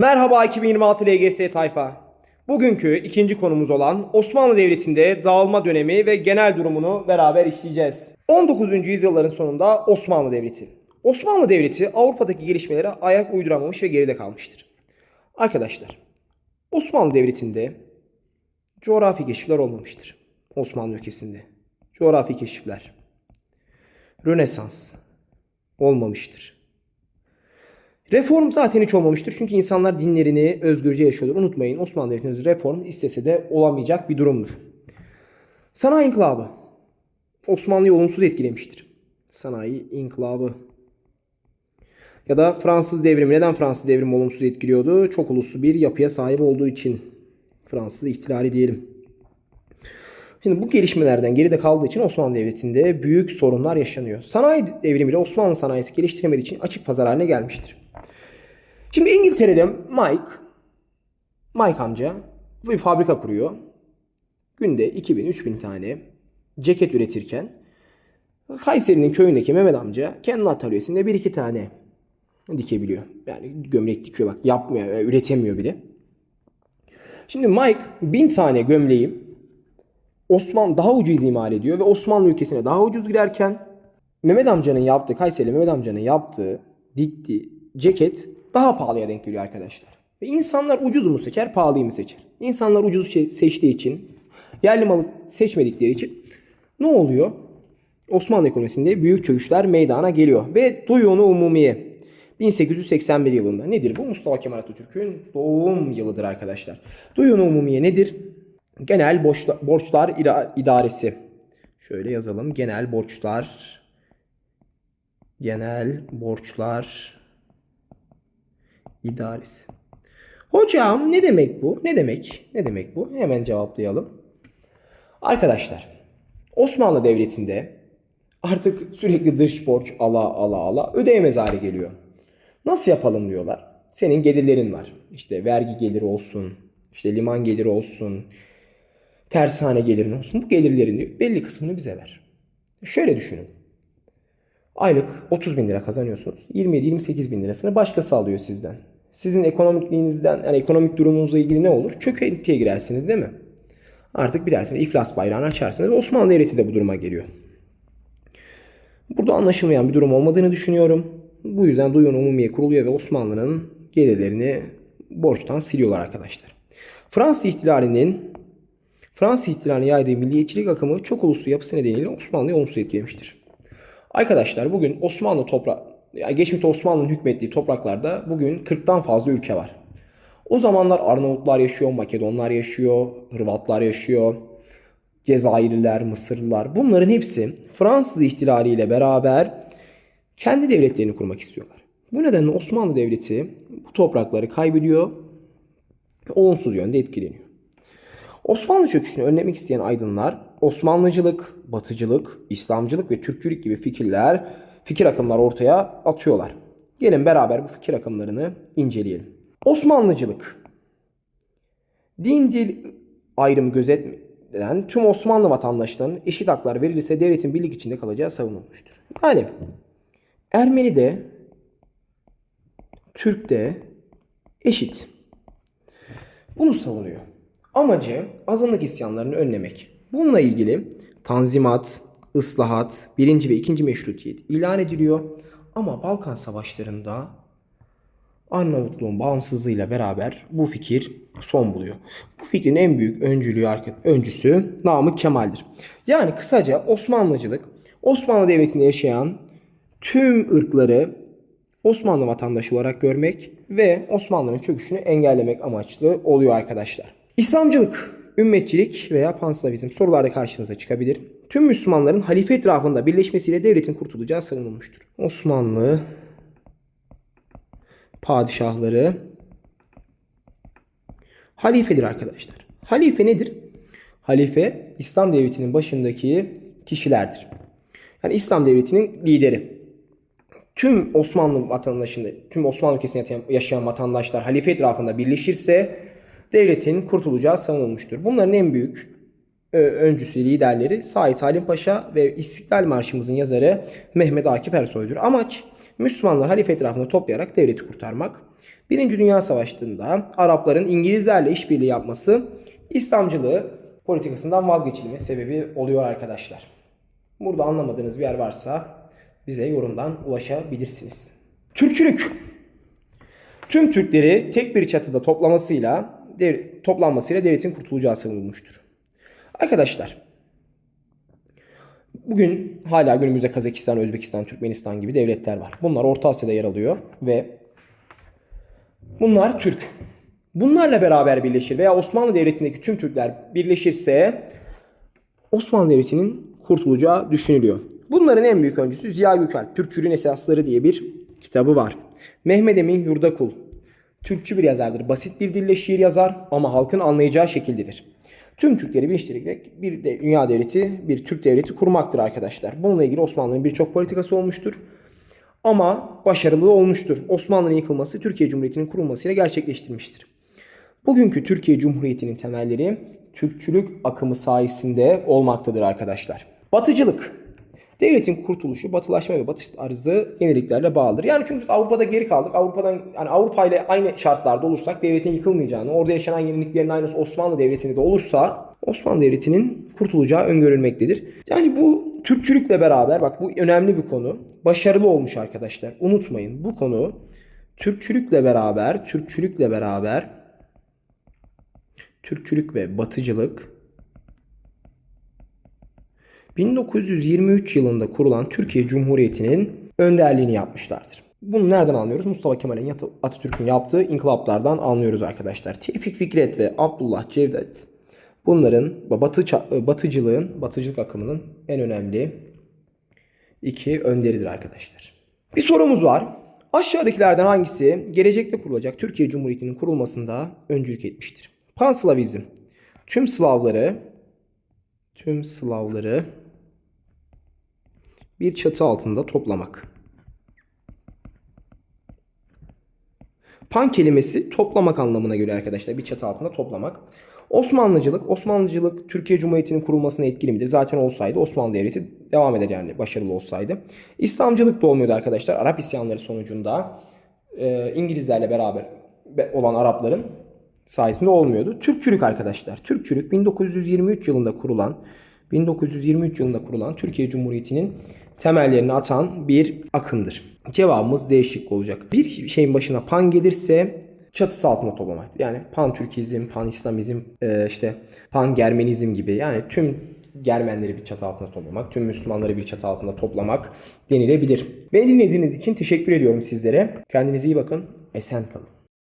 Merhaba 2026 LGS tayfa. Bugünkü ikinci konumuz olan Osmanlı Devleti'nde dağılma dönemi ve genel durumunu beraber işleyeceğiz. 19. yüzyılların sonunda Osmanlı Devleti. Osmanlı Devleti Avrupa'daki gelişmelere ayak uyduramamış ve geride kalmıştır. Arkadaşlar, Osmanlı Devleti'nde coğrafi keşifler olmamıştır. Osmanlı ülkesinde. Coğrafi keşifler. Rönesans olmamıştır. Reform zaten hiç olmamıştır. Çünkü insanlar dinlerini özgürce yaşıyorlar. Unutmayın Osmanlı Devleti'nin reform istese de olamayacak bir durumdur. Sanayi İnkılabı Osmanlı'yı olumsuz etkilemiştir. Sanayi İnkılabı. Ya da Fransız devrimi. Neden Fransız devrimi olumsuz etkiliyordu? Çok uluslu bir yapıya sahip olduğu için. Fransız ihtilali diyelim. Şimdi bu gelişmelerden geride kaldığı için Osmanlı Devleti'nde büyük sorunlar yaşanıyor. Sanayi devrimiyle Osmanlı sanayisi geliştiremediği için açık pazar haline gelmiştir. Şimdi İngiltere'de Mike, Mike amca bir fabrika kuruyor. Günde 2000-3000 tane ceket üretirken Kayseri'nin köyündeki Mehmet amca kendi atölyesinde bir iki tane dikebiliyor. Yani gömlek dikiyor bak yapmıyor, yani üretemiyor bile. Şimdi Mike bin tane gömleği Osman daha ucuz imal ediyor ve Osmanlı ülkesine daha ucuz girerken Mehmet amcanın yaptığı, Kayseri Mehmet amcanın yaptığı, diktiği ceket daha pahalıya denk geliyor arkadaşlar. Ve insanlar ucuz mu seçer, pahalıyı mı seçer? İnsanlar ucuz şey seçtiği için, yerli malı seçmedikleri için ne oluyor? Osmanlı ekonomisinde büyük çöküşler meydana geliyor. Ve Duyunu Umumiye 1881 yılında. Nedir bu? Mustafa Kemal Atatürk'ün doğum yılıdır arkadaşlar. Duyunu Umumiye nedir? Genel borçlar, borçlar idaresi. Şöyle yazalım. Genel borçlar genel borçlar idaresi. Hocam ne demek bu? Ne demek? Ne demek bu? Hemen cevaplayalım. Arkadaşlar, Osmanlı Devleti'nde artık sürekli dış borç ala ala ala ödeyemez hale geliyor. Nasıl yapalım diyorlar. Senin gelirlerin var. İşte vergi geliri olsun, işte liman geliri olsun, tersane gelirin olsun. Bu gelirlerin belli kısmını bize ver. Şöyle düşünün. Aylık 30 bin lira kazanıyorsunuz. 27-28 bin lirasını başkası alıyor sizden. Sizin ekonomikliğinizden, yani ekonomik durumunuzla ilgili ne olur? Çökentiye girersiniz değil mi? Artık bir dersiniz iflas bayrağını açarsınız. Osmanlı Devleti de bu duruma geliyor. Burada anlaşılmayan bir durum olmadığını düşünüyorum. Bu yüzden Duyun Umumiye kuruluyor ve Osmanlı'nın gelirlerini borçtan siliyorlar arkadaşlar. Fransız ihtilalinin Fransız ihtilalinin yaydığı milliyetçilik akımı çok uluslu yapısı nedeniyle Osmanlı'yı olumsuz etkilemiştir. Arkadaşlar bugün Osmanlı toprak yani geçmişte Osmanlı'nın hükmettiği topraklarda bugün 40'tan fazla ülke var. O zamanlar Arnavutlar yaşıyor, Makedonlar yaşıyor, Hırvatlar yaşıyor, Cezayirliler, Mısırlılar. Bunların hepsi Fransız ihtilaliyle beraber kendi devletlerini kurmak istiyorlar. Bu nedenle Osmanlı Devleti bu toprakları kaybediyor olumsuz yönde etkileniyor. Osmanlı çöküşünü önlemek isteyen aydınlar Osmanlıcılık, Batıcılık, İslamcılık ve Türkçülük gibi fikirler, fikir akımlar ortaya atıyorlar. Gelin beraber bu fikir akımlarını inceleyelim. Osmanlıcılık. Din dil ayrımı gözetmeden tüm Osmanlı vatandaşlarının eşit haklar verilirse devletin birlik içinde kalacağı savunulmuştur. Yani Ermeni de Türk de eşit. Bunu savunuyor. Amacı azınlık isyanlarını önlemek. Bununla ilgili tanzimat, ıslahat, birinci ve ikinci meşrutiyet ilan ediliyor. Ama Balkan Savaşları'nda Arnavutluğun bağımsızlığıyla beraber bu fikir son buluyor. Bu fikrin en büyük öncülüğü, öncüsü Namık Kemal'dir. Yani kısaca Osmanlıcılık, Osmanlı Devleti'nde yaşayan tüm ırkları Osmanlı vatandaşı olarak görmek ve Osmanlı'nın çöküşünü engellemek amaçlı oluyor arkadaşlar. İslamcılık, ümmetçilik veya panslavizm sorularda karşınıza çıkabilir. Tüm Müslümanların halife etrafında birleşmesiyle devletin kurtulacağı savunulmuştur. Osmanlı padişahları halifedir arkadaşlar. Halife nedir? Halife İslam devletinin başındaki kişilerdir. Yani İslam devletinin lideri. Tüm Osmanlı vatandaşında, tüm Osmanlı ülkesinde yaşayan vatandaşlar halife etrafında birleşirse devletin kurtulacağı savunulmuştur. Bunların en büyük e, öncüsü, liderleri Said Halim Paşa ve İstiklal Marşımızın yazarı Mehmet Akif Ersoy'dur. Amaç Müslümanlar halife etrafında toplayarak devleti kurtarmak. Birinci Dünya Savaşı'nda Arapların İngilizlerle işbirliği yapması İslamcılığı politikasından vazgeçilme sebebi oluyor arkadaşlar. Burada anlamadığınız bir yer varsa bize yorumdan ulaşabilirsiniz. Türkçülük. Tüm Türkleri tek bir çatıda toplamasıyla dev- toplanmasıyla devletin kurtulacağı savunulmuştur. Arkadaşlar Bugün hala günümüzde Kazakistan, Özbekistan, Türkmenistan gibi devletler var. Bunlar Orta Asya'da yer alıyor ve bunlar Türk. Bunlarla beraber birleşir veya Osmanlı Devleti'ndeki tüm Türkler birleşirse Osmanlı Devleti'nin kurtulacağı düşünülüyor. Bunların en büyük öncüsü Ziya Gökalp. Türkçülüğün Esasları diye bir kitabı var. Mehmet Emin Yurdakul. Türkçü bir yazardır. Basit bir dille şiir yazar ama halkın anlayacağı şekildedir. Tüm Türkleri birleştirerek bir de dünya devleti, bir Türk devleti kurmaktır arkadaşlar. Bununla ilgili Osmanlı'nın birçok politikası olmuştur. Ama başarılı olmuştur. Osmanlı'nın yıkılması Türkiye Cumhuriyeti'nin kurulmasıyla gerçekleştirmiştir. Bugünkü Türkiye Cumhuriyeti'nin temelleri Türkçülük akımı sayesinde olmaktadır arkadaşlar. Batıcılık. Devletin kurtuluşu batılaşma ve batış tarzı yeniliklerle bağlıdır. Yani çünkü biz Avrupa'da geri kaldık. Avrupa'dan yani Avrupa ile aynı şartlarda olursak devletin yıkılmayacağını, orada yaşanan yeniliklerin aynısı Osmanlı Devleti'nde de olursa Osmanlı Devleti'nin kurtulacağı öngörülmektedir. Yani bu Türkçülükle beraber bak bu önemli bir konu. Başarılı olmuş arkadaşlar. Unutmayın bu konu Türkçülükle beraber, Türkçülükle beraber Türkçülük ve Batıcılık 1923 yılında kurulan Türkiye Cumhuriyeti'nin önderliğini yapmışlardır. Bunu nereden anlıyoruz? Mustafa Kemal'in Atatürk'ün yaptığı inkılaplardan anlıyoruz arkadaşlar. Tevfik Fikret ve Abdullah Cevdet bunların batı batıcılığın, batıcılık akımının en önemli iki önderidir arkadaşlar. Bir sorumuz var. Aşağıdakilerden hangisi gelecekte kurulacak Türkiye Cumhuriyeti'nin kurulmasında öncülük etmiştir? Panslavizm. Tüm Slavları tüm Slavları bir çatı altında toplamak. Pan kelimesi toplamak anlamına göre arkadaşlar bir çatı altında toplamak. Osmanlıcılık, Osmanlıcılık Türkiye Cumhuriyeti'nin kurulmasına etkili midir? Zaten olsaydı Osmanlı Devleti devam eder yani başarılı olsaydı. İslamcılık da olmuyordu arkadaşlar. Arap isyanları sonucunda e, İngilizlerle beraber be- olan Arapların sayesinde olmuyordu. Türkçülük arkadaşlar. Türkçülük 1923 yılında kurulan 1923 yılında kurulan Türkiye Cumhuriyeti'nin temellerini atan bir akımdır. Cevabımız değişik olacak. Bir şeyin başına pan gelirse çatısı altında toplamaktır. Yani pan Türkizm, pan İslamizm, e, işte pan Germenizm gibi yani tüm Germenleri bir çatı altında toplamak, tüm Müslümanları bir çatı altında toplamak denilebilir. Beni dinlediğiniz için teşekkür ediyorum sizlere. Kendinize iyi bakın. Esen kalın.